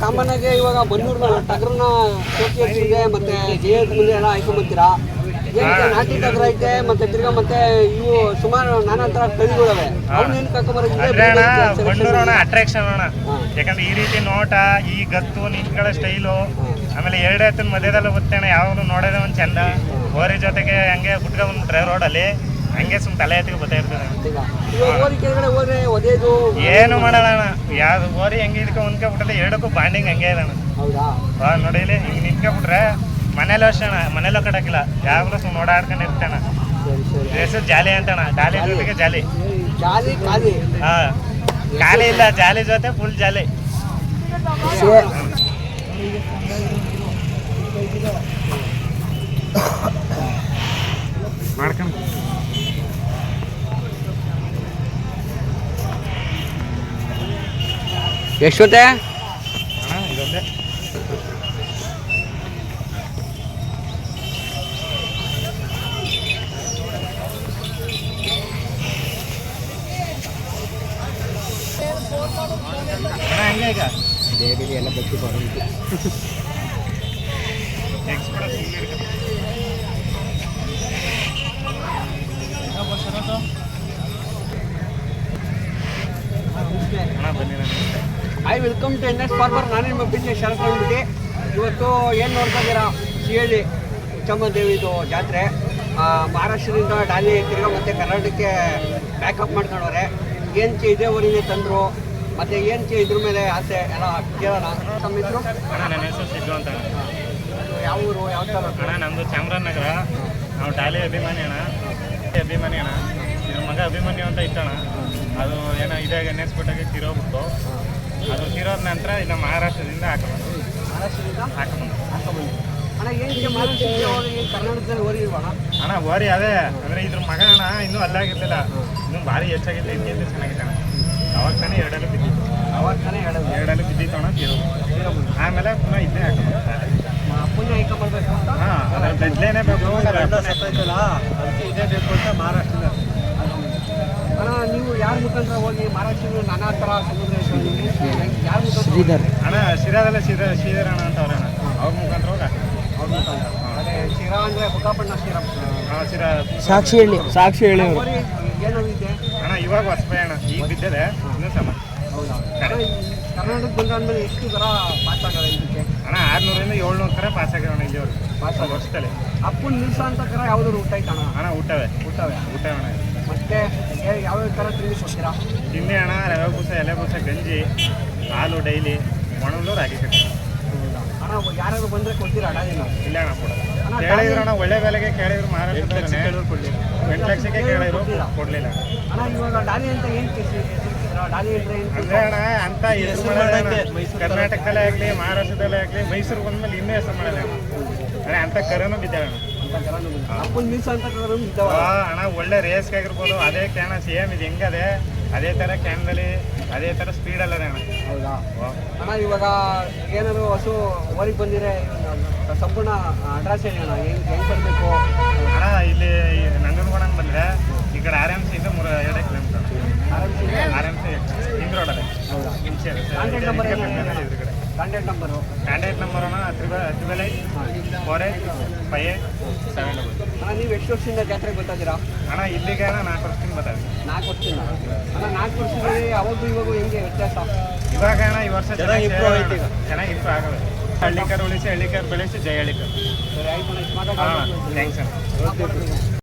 Common ಆಗಿ ಇವಾಗ ಬನ್ನೂರು ಟಗರ್ನ ಇದೆ ಮತ್ತೆ ಜೆ ಎಸ್ ಮುಂದೆ ಎಲ್ಲ ಹಾಕೊಂಬತ್ತೀರಾ ನಾಟಿ ಟಗರ್ ಐತೆ ಮತ್ತೆ ತಿರ್ಗಾ ಮತ್ತೆ ಇವು ಸುಮಾರು ನಾನಾ ತರ ಕಳಿಗಳವೆ ಅವ್ನ ಏನ್ ಅಂದ್ರೆ ಅಣ್ಣ ಬಂಡೂರು ಅಟ್ರಾಕ್ಷನ್ ಅಣ್ಣ. ಯಾಕಂದ್ರೆ ಈ ರೀತಿ ನೋಟ ಈ ಗತ್ತು ನಿಂತ್ಕೊಳ್ಳೋ ಸ್ಟೈಲು ಆಮೇಲೆ ಎರಡು ಎತ್ತಿನ ಮಧ್ಯದಲ್ಲೂ ಗೊತ್ತೇನೆ ಯಾವಾಗಲೂ ನೋಡೋದೇ ಒಂದು ಚಂದ. ಹೋರಿ ಜೊತೆಗೆ ಹಂಗೆ ಬಿಟ್ಕೊಂಡ್ಬಿಟ್ರೆ ರೋಡಲ್ಲಿ ಹಂಗೆ ಸುಮ್ ತಲೆ ಎತ್ತಿಗೆ ಬರ್ತಾ ಇರ್ತದೆ ಏನು ಮಾಡಲ್ಲ ಯಾವ್ದು ಓರಿ ಹೆಂಗೆ ಇದಕ್ಕೆ ಹೊಂದ್ಕೊಬಿಟ್ಟಲ್ಲ ಎರಡಕ್ಕೂ ಬಾಂಡಿಂಗ್ ಹಂಗೆ ಇದೆ ಅಣ್ಣ. ಹೌದಾ? ವಾ ನೋಡಿ ಇಲ್ಲಿ ಹಿಂಗೆ ನಿಂತ್ಕೊಬಿಟ್ರೆ ಮನೇಲಿ ಅಷ್ಟಣ ಮನೇಲೂ ಕಟ್ಟಕ್ಕಿಲ್ಲ ಯಾವಾಗಲೂ ಸುಮ್ಮನೆ ಓಡಾಡ್ಕೊಂಡು ಇರ್ತಾನ ಸರಿ ಸರಿ. ಹೆಸರು ಜಾಲಿ ಅಂತಾನ ಜಾಲಿ ಜೊತೆಗೆ ಜಾಲಿ. ಹಾ ಖಾಲಿ ಇಲ್ಲ ಜಾಲಿ ಜೊತೆ ಫುಲ್ ಜಾಲಿ. ಎಷ್ಟೊತ್ತೆ? ಎಲ್ಲ ಬಚ್ಚಿ ಬರೋದು. ಅಣ್ಣ ಬನ್ನಿ ನಾನು I welcome to N S farmer ನಾನು ನಿಮ್ಮ ಬಿಟ್ಟೆ ಶರತ್ ಅಂದ್ಬಿಟ್ಟು ಇವತ್ತು ಏನು ನೋಡ್ತಾ ಇದ್ದೀರಾ ಶಿಯಲ್ಲಿ ಉಚ್ಚಮ್ಮ ದೇವಿದು ಜಾತ್ರೆ. ಆ, ಮಹಾರಾಷ್ಟ್ರದಿಂದ ಡಾಲಿ ತಿರ್ಗಾ ಮತ್ತು ಕರ್ನಾಟಕಕ್ಕೆ ಬ್ಯಾಕಪ್ ಮಾಡ್ಕೊಂಡವ್ರೆ. ಏನು ಚೆ ಇದೇ ಊರಿಗೆ ತಂದರು? ಮತ್ತು ಏನು ಚೆ ಇದ್ರ ಮೇಲೆ ಆಸೆ ಎಲ್ಲ ಕೇಳೋಣ. ತಮ್ಮ ನನ್ನ ಹೆಸರು ಸಿದ್ದು ಅಂತ. ಯಾವ ಊರು ಯಾವ ಥರ ಅಣ್ಣ ನಮ್ಮದು ಚಾಮರಾಜನಗರ ನಾವು ಡಾಲಿ ಅಭಿಮಾನಿ ಅಣ್ಣ. ಅಭಿಮಾನಿ ಅಣ್ಣ. ನಿಮ್ಮ ಮಗ ಅಭಿಮಾನಿ ಅಂತ ಇತ್ತಣ್ಣ. ಅದು ಏನೋ ಇದಾಗ ನೆನೆಸ್ಬಿಟ್ಟಾಗ ತೀರೋಗ್ಬಿಟ್ಟು. ಅದು ತಿರೋದ ನಂತರ ಇಲ್ಲ ಮಹಾರಾಷ್ಟ್ರದಿಂದ ಹಾಕಬಹುದು ಹಾಕೊಂಬಂದು ಅಣ್ಣ ಓರಿ ಅದೇ. ಅಂದರೆ ಇದ್ರ ಮಗ ಅಣ್ಣ ಇನ್ನೂ ಅಲ್ಲಾಗಿರ್ಲಿಲ್ಲ. ಇನ್ನೂ ಭಾರಿ ಹೆಚ್ಚಾಗಿತ್ತು ಹಿಂಗೆ ಚೆನ್ನಾಗಿದೆ ಅಣ್ಣ. ಅವಾಗ ತಾನೇ ಎರಡಲ್ಲೂ ಬಿದ್ದಿತ್ತು. ಅವಾಗ ತಾನೇ ಎರಡಲ್ಲೂ ಬಿದ್ದಿತ್ತು. ಅಣ್ಣ ತೀರೋದು ಆಮೇಲೆ ಪುನಃ ಇದನ್ನೇ ಹಾಕೊಂಬಂದು ಹಾಂ ಅದ್ರ ಬೆಡ್ಲೇನೇ ಬೇಕು ಅದಕ್ಕೆ ಇದೇ ಬೇಕು ಅಂತ ಮಹಾರಾಷ್ಟ್ರದ ಅಣ್ಣ ನೀವು ಯಾರ ಮುಖಾಂತರ ಹೋಗಿ ಮಹಾರಾಷ್ಟ್ರದ ನಾನಾ ಥರ ಯಾರ ಮುಖಾಂತರ ಅಣ್ಣ ಶಿರಾದಲ್ಲೇ ಶಿರ ಶ್ರೀಧರ ಅಣ್ಣ ಅಂತ ಅವ್ರಣ್ಣ ಅವ್ರ ಮುಖಾಂತರ ಹೋಗ. ಅವ್ರ ಮುಖಾಂತರ. ಅದೇ ಶಿರಾ ಅಂದರೆ ಬುಕ್ಕಾಪಣ್ಣ ಶಿರಾ. ಹಾಂ ಶಿರ. ಸಾಕ್ಷಿ ಹೇಳಿ ಸಾಕ್ಷಿ ಹೇಳಿ ಏನಾಗಿದೆ ಅಣ್ಣ ಇವಾಗ ಹೊಸಪೈ ಅಣ್ಣ. ಈಗ ಬಿದ್ದಿದೆ ಇನ್ನೂ ಸಮ. ಹೌದಾ? ಅಣ್ಣ, ಕರ್ನಾಟಕ ಬಂದಾದ್ಮೇಲೆ ಎಷ್ಟು ಥರ ಪಾಸ್ ಆಗಲ್ಲ ಇದಕ್ಕೆ ಅಣ್ಣ ಆರ್ನೂರಿಂದ ಏಳ್ನೂರು ಥರ ಪಾಸ್ ಆಗ್ಯಾವ ಅಣ್ಣ ಇಲ್ಲಿವರೆಗೆ. ಪಾಸ್ ಆಗ ವರ್ಷದಲ್ಲಿ. ಅಪ್ಪನ ನಿಲ್ಸ ಅಂತ ಥರ ಯಾವ್ದಾದ್ರು ಊಟ ಐತಣ್ಣ ಅಣ್ಣ? ಊಟವೇ. ಊಟವೇ. ಊಟ ಅಣ್ಣ. ಮತ್ತೆ ಯಾವ ಯಾವ ಥರ ತಿಂಡಿ ಕೊಡ್ತೀರಾ? ತಿಂಡಿ ಅಣ್ಣ ರವೆ ಬೂಸ ಎಲೆ ಬೂಸ ಗಂಜಿ ಹಾಲು ಡೈಲಿ ಒಣಗಲು ರಾಗಿ ಕಟ್ಟಿ ಅಣ್ಣ ಯಾರಾದ್ರು ಬಂದರೆ ಕೊಡ್ತೀರಾ ಅಣ್ಣ ಇಲ್ಲ ಅಣ್ಣ ಕೂಡ ಕೇಳಿದ್ರು ಅಣ್ಣ ಒಳ್ಳೆ ಬೆಲೆಗೆ ಕೇಳಿದ್ರು ಮಹಾರಾಷ್ಟ್ರದವ್ರನ್ನೇ ಎಂಟು ಲಕ್ಷಕ್ಕೆ ಕೇಳಿದ್ರು ಕೊಡಲಿಲ್ಲ. ಅಣ್ಣ. ಇವಾಗ ಡಾಲಿ ಅಂತ ಏನು ಹೆಸರಿಸಿದ್ರ ಡಾಲಿ ಅಂದ್ರೆ ಅಣ್ಣ ಅಂತ ಹೆಸರು ಮಾಡೋಣ ಕರ್ನಾಟಕದಲ್ಲೇ ಆಗಲಿ ಮಹಾರಾಷ್ಟ್ರದಲ್ಲೇ ಆಗಲಿ ಮೈಸೂರಿಗೆ ಬಂದ್ಮೇಲೆ ಇನ್ನೂ ಹೆಸರು ಮಾಡಲ್ಲ ಅಣ್ಣ ಅಂತ ಕರೆನೂ ಬಿದ್ದಾಳೆ ಅಣ್ಣ. ಅಣ್ಣ ಒಳ್ಳೆ ರೇಸ್ಗೆ ಆಗಿರ್ಬೋದು. ಅದೇ ಕ್ಯಾನ ಸೇಮ್ ಇದು ಹೆಂಗದೆ ಅದೇ? ಥರ ಕ್ಯಾನ್ದಲ್ಲಿ ಅದೇ ಥರ ಸ್ಪೀಡಲ್ಲ ಅಣ್ಣ. ಹೌದಾ. ಅಣ್ಣ ಇವಾಗ ಏನಾದ್ರು ಹಸು ಓರಿಗೆ ಬಂದಿರೆ ಸಂಪೂರ್ಣ ಅಡ್ರೆಸ್ ಹೇಳಿ ಅಣ್ಣ. ಹೆಂಗ್ ಹೆಂಗ್ ಬರಬೇಕು? ಅಣ್ಣ ಇಲ್ಲಿ ನಂಜನಗೂಡ ಬಂದರೆ ಈ ಕಡೆ ಆರ್ ಎಂ ಸಿಯಿಂದ ಮೂರು ಎರಡೇ ಕಿಲೋಮೀಟರ್ ಆರ್ ಎಂ ಸಿ ಹಿಂಗ್ ರೋಡಲ್ಲಿ ಹೌದಾ? Contact number contact number contact number ಅಣ್ಣ triple triple eight four eight five eight seven double ಅಣ್ಣ ನೀವು ಎಷ್ಟು ವರ್ಷದಿಂದ ಜಾತ್ರೆಗೆ ಬರ್ತಾ ಅಣ್ಣ ಇಲ್ಲಿಗೆ ಅಣ್ಣ ನಾಲ್ಕು ವರ್ಷದಿಂದ ಬರ್ತಾಯಿದ್ದೀನಿ. ನಾಲ್ಕು ವರ್ಷದಿಂದ. ಅಣ್ಣ ನಾಲ್ಕು ವರ್ಷದಲ್ಲಿ ಅವಾಗೂ ಇವಾಗೂ ಹೆಂಗೆ ವ್ಯತ್ಯಾಸ? ಇವಾಗ ಅಣ್ಣ ಈ ವರ್ಷ ಚೆನ್ನಾಗಿ ಇಂಪ್ರೂವ್ ಆಯ್ತು ಈಗ. ಚೆನ್ನಾಗಿ ಇಂಪ್ರೂವ್ ಆಗಲ್ಲ. ಹಳ್ಳಿಕರ್ ಉಳಿಸಿ ಹಳ್ಳಿಕರ್ ಬೆಳೆಸಿ ಜಯ ಹಳ್ಳಿಕರ್. ಸರಿ ಆಯ್ತು ಅಣ್ಣ ಥ್ಯಾಂಕ್ಸ್ ಅಣ್ಣ. ಓಕೆ